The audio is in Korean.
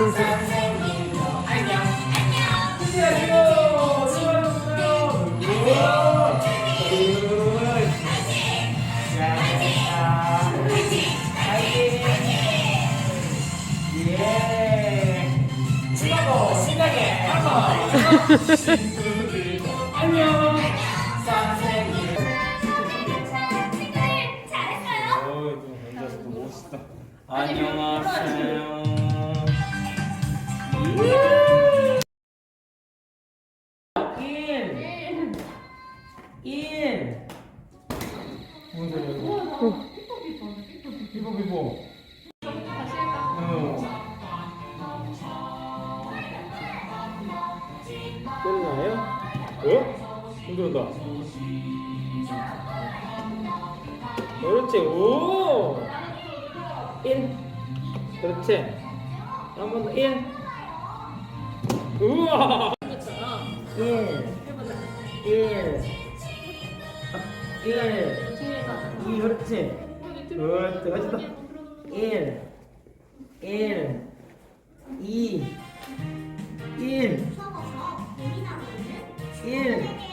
안녕. 준비하시고 슬러주세요. 우와. 굿. 잘했다. 파이팅. 예. 친구도 신나게 한번. 친구들도 안녕. 선생님. 어이 좀 앉아서 또 멋있다. 안녕하세요. 1 비보 비보. 끝나요? 어? 어? 흔들린다. 그렇지. 오. 1 그렇지. 한 번 더. 1 우와. 응. 1 1 2 그렇지. 그렇지 같이 또 1 1 2 1 1